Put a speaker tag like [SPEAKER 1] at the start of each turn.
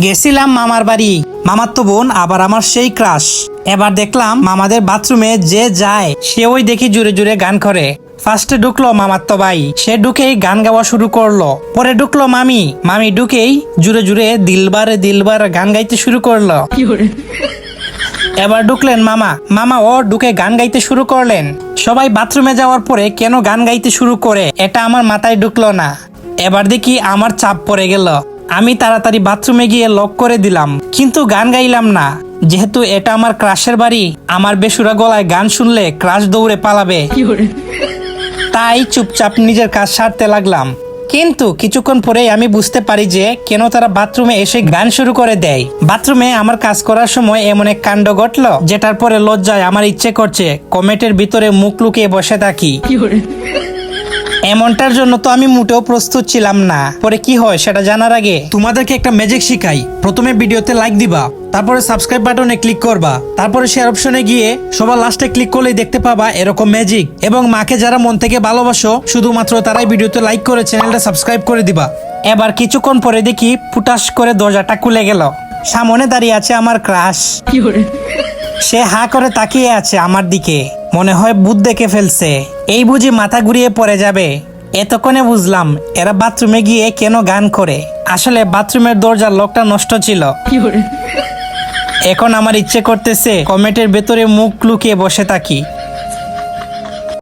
[SPEAKER 1] গেছিলাম মামার বাড়ি। মামার তো বোন, আবার আমার সেই ক্রাশ। এবার দেখলাম মামাদের বাথরুমে যে যায় সে ওই দেখি জুড়ে জুড়ে গান করে। ফার্স্টে ঢুকলো মামার তো ভাই, সে ঢুকেই গান গাওয়া শুরু করল। পরে ঢুকলো মামি মামি ঢুকেই জুড়ে জুড়ে দিলবার দিলবার গান গাইতে শুরু করল। এবার ঢুকলেন মামা মামা ও ঢুকে গান গাইতে শুরু করলেন। সবাই বাথরুমে যাওয়ার পরে কেন গান গাইতে শুরু করে, এটা আমার মাথায় ঢুকলো না। এবার দেখি আমার চাপ পড়ে গেল। আমি তাড়াতাড়ি বাথরুমে গিয়ে লক করে দিলাম কিন্তু গান গাইলাম না। যেহেতু এটা আমার ক্রাশের বাড়ি আমার বেসুরা গলায় গান শুনলে ক্রাশ দৌড়ে পালাবে। তাই চুপচাপ নিজের কাজ সারতে লাগলাম। কিন্তু কিছুক্ষণ পরেই আমি বুঝতে পারি যে কেন তারা বাথরুমে এসে গান শুরু করে দেয়। বাথরুমে আমার কাজ করার সময় এমন এক কাণ্ড ঘটলো যেটার পরে লজ্জায় আমার ইচ্ছে করছে কমেটের ভিতরে মুখ লুকিয়ে বসে থাকি। এমনটার জন্য তো আমি মোটেও প্রস্তুত ছিলাম না। পরে কি হয় সেটা জানার আগে তোমাদেরকে একটা ম্যাজিক শিখাই। প্রথমে ভিডিওতে লাইক দিবা তারপরে সাবস্ক্রাইব বাটনে ক্লিক করবা তারপরে শেয়ার অপশনে গিয়ে সবার লাস্টে ক্লিক করলেই দেখতে পাবা এরকম ম্যাজিক এবং মাকে যারা মন থেকে ভালোবাসো শুধুমাত্র তারাই ভিডিওতে লাইক করে চ্যানেলটা সাবস্ক্রাইব করে দিবা। এবার কিছুক্ষণ পরে দেখি ফুটাস করে দরজাটা খুলে গেল। সামনে দাঁড়িয়ে আছে আমার ক্রাশ সে হা করে তাকিয়ে আছে আমার দিকে। মনে হয় বুধ দেখে ফেলছে। এই বুঝি মাথা ঘুরিয়ে পড়ে যাবে। এতক্ষণে বুঝলাম এরা বাথরুমে গিয়ে কেন গান করে। আসলে বাথরুমের দরজার লকটা নষ্ট ছিল। এখন আমার ইচ্ছে করতেছে কমেটের ভেতরে মুখ লুকিয়ে বসে থাকি।